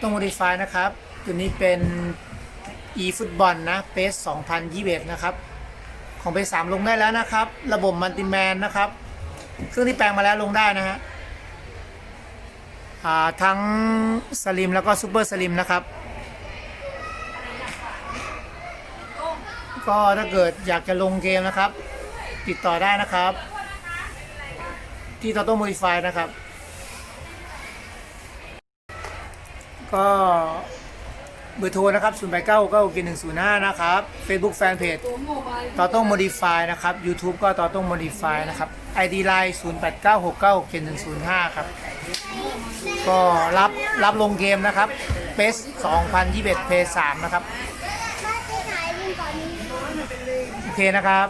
ต้อง modify นะครับ ตัวนี้เป็น e ฟุตบอลนะเ s 2021 นะครับ ของเ s 3ลงได้แล้วนะครับ ระบบมัลติแมนนะครับ เครื่องที่แปลงมาแล้วลงได้นะฮะทั้งสลิมแล้วก็ซูเปอร์สลิมนะครับ ก็ถ้าเกิดอยากจะลงเกมนะครับ ติดต่อได้นะครับ ที่ Toto Modify นะครับ ก็เบอร์โทรนะครับ0 8 9 9 9 1 0 5 นะครับ Facebook Fanpage ต่อต้อง Modify นะครับ YouTube ก็ต่อต้อง Modify นะครับ ID Line 0 8 9 6 9 7 1 0 5 ครับ ก็รับรับลงเกมนะครับ PES 2021 p 3นะครับ โอเคนะครับ